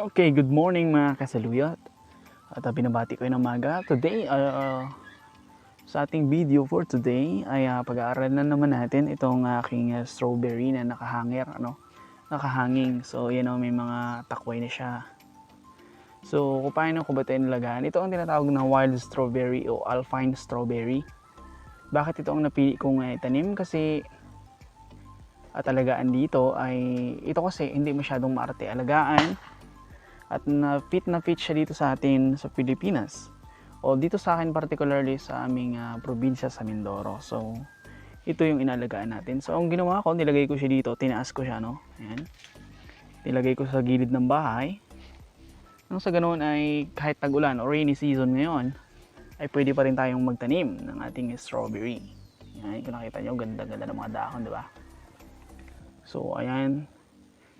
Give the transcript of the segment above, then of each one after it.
Okay, good morning mga kasaluyot. At uh, binabati ko yung umaga. Today, uh, uh, sa ating video for today ay uh, pag-aaral na naman natin itong aking uh, strawberry na nakahanger, ano, nakahanging. So, yan o, may mga takway na siya. So, kung paano ko ba ito inalagaan? Ito ang tinatawag na wild strawberry o alpine strawberry. Bakit ito ang napili kong uh, itanim? Kasi at alagaan dito ay ito kasi hindi masyadong maarte alagaan at na fit na fit siya dito sa atin sa Pilipinas. O dito sa akin particularly sa aming ah, probinsya sa Mindoro. So ito yung inalagaan natin. So ang ginawa ko nilagay ko siya dito. Tinaas ko siya no? Ayan. nilagay ko sa gilid ng bahay. Nang sa ganoon ay kahit tag-ulan o rainy season ngayon ay pwede pa rin tayong magtanim ng ating strawberry. Ayan, kung nakita nyo ganda ganda ng mga dahon di ba? So, ayan.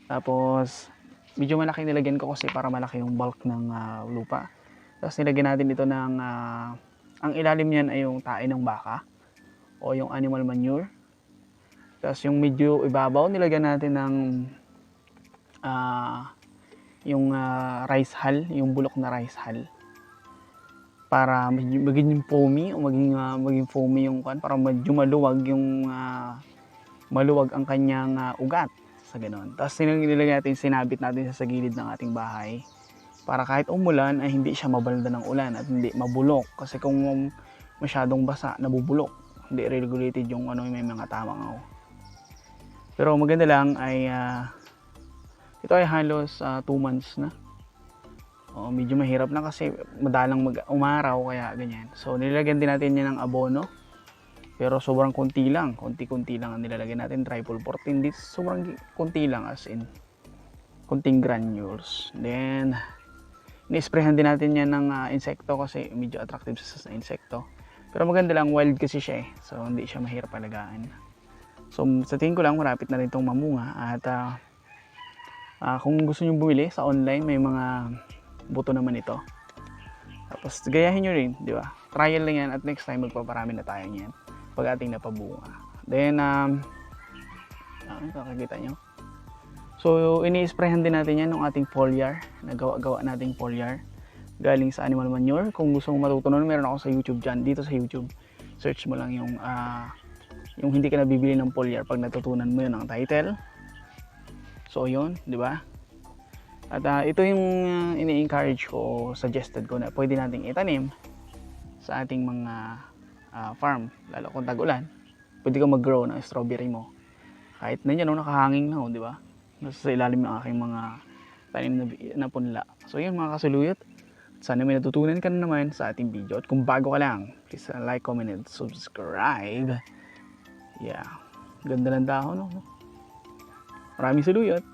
Tapos, medyo malaki nilagyan ko kasi para malaki yung bulk ng ah, lupa. Tapos, nilagyan natin ito ng, ah, ang ilalim niyan ay yung tae ng baka o yung animal manure. Tapos, yung medyo ibabaw, nilagyan natin ng ah, yung ah, rice hull, yung bulok na rice hull. Para maging foamy o maging, ah, maging foamy yung kan para medyo maluwag yung ah, maluwag ang kanyang ah, ugat sa ganon. Tapos nilagay natin, sinabit natin sa gilid ng ating bahay para kahit umulan ay hindi siya mabalda ng ulan at hindi mabulok. Kasi kung masyadong basa, nabubulok. Hindi regulated yung ano, may mga tamang Pero maganda lang ay ah, ito ay halos 2 months na. O, medyo mahirap na kasi madalang mag umaraw kaya ganyan. So nilagyan din natin yan ng abono. Pero sobrang konti lang, konti-konti lang ang nilalagay natin, triple 14 this, sobrang konti lang as in konting granules. Then ni-sprayhan din natin yan ng ah, insekto kasi medyo attractive sa, sa insekto. Pero maganda lang, wild kasi siya eh. So hindi siya mahirap alagaan. So sa tingin ko lang, marapit na rin itong mamunga. At ah, ah, kung gusto nyo bumili sa online, may mga buto naman ito. Tapos gayahin nyo rin, di ba? Trial lang yan at next time magpaparami na tayo niyan pag ating napabunga. Then, um, ah, kakakita nyo. So, ini-sprayhan din natin yan ng ating foliar. Nagawa-gawa nating foliar. Galing sa animal manure. Kung gusto mong matutunan, meron ako sa YouTube dyan. Dito sa YouTube, search mo lang yung ah, yung hindi ka nabibili ng foliar pag natutunan mo yun ang title. So, yun, di ba? At ah, ito yung ah, ini-encourage ko, suggested ko na pwede nating itanim sa ating mga ah, farm, lalo kung tag-ulan. Pwede ka mag-grow ng strawberry mo. Kahit na yan, no, nakahanging na, oh, di ba? Nasa sa ilalim ng aking mga tanim na, na punla. So yun mga kasuluyot. Sana may natutunan ka na naman sa ating video. At kung bago ka lang, please uh, like, comment, and subscribe. Yeah. Ganda ng dahon, no? Maraming saluyot.